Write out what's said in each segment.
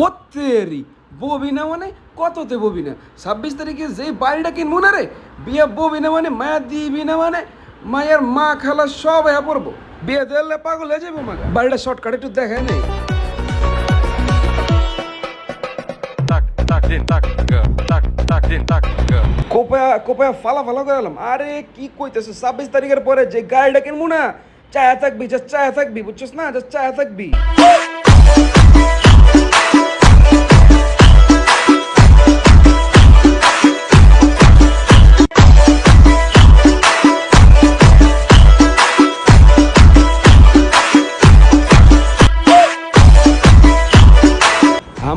হত্তেরি ববি না মানে কততে ববি না? ছাব্বিশ তারিখে যে বাড়িটা কিনবো না রে বিয়ে ববি না মানে মায়া দিবি না মানে মায়ের মা খালা সব হ্যাঁ পড়ব বিয়ে দিলে পাগল হয়ে যাব মা বাড়িটা শর্টকাট একটু দেখায় নেই. কোপায়া কোপায়া ফালা ফালা আরে কি কইতেছে? ছাব্বিশ তারিখের পরে যে গাড়িটা কিনবো না চায়া থাকবি যা চায়া থাকবি বুঝছিস না? যা চায়া থাকবি।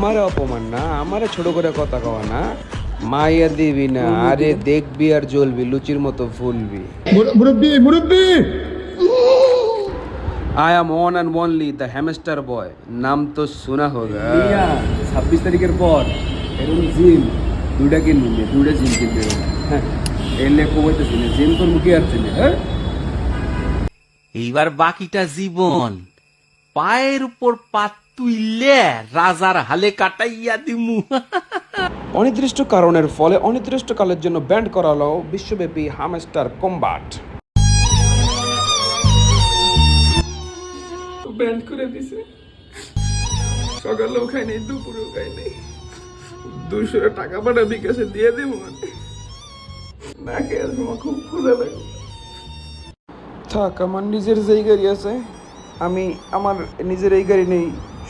আমারে অপমান না আমারে ছোট করে কথা কওয়া না। মাইয়া দিবি না আরে দেখবি আর জ্বলবি লুচির মতো ফুলবি। মুরব্বী মুরব্বী! I am one and only the hamster boy নাম তো শোনা হোগা। ছাব্বিশ তারিখের পর এরকম জিম দুইটা কিনবো দুইটা জিম কিনবে হ্যাঁ এলে কমাইতেছি না জিম তোর মুখে আসছে না হ্যাঁ? এইবার বাকিটা জীবন পায়ের উপর পাত তুইলে রাজার হালে কাটাইয়া দিমু। অনির্দিষ্ট কারণের ফলে অনির্দিষ্ট কালের জন্য ব্যান্ড করা হলো বিশ্বব্যাপী হ্যামস্টার কম্বাট। ব্যান্ড করে দিছে। সকালেও খাই নাই দুপুরেও খাই নাই দুইশো টাকা পাঠা বিকাশে দিয়ে দিব মানে। না খেয়ে খুব ক্ষুধা লাগে। থাক আমার নিজের যেই গাড়ি আছে আমি আমার নিজের এই গাড়ি নেই।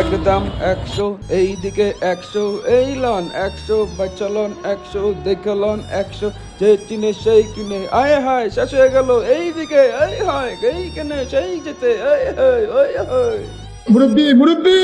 একদম একশো এই দিকে একশো এই লন একশো বা চলন একশো দেখে লন একশো, যে চিনে সেই কিনে, আয় হায়, শেষ হয়ে গেল এই দিকে এই হয়, এই কেনে, সেই যেতে এই হয় ওই হয়। মুরব্বী মুরব্বী!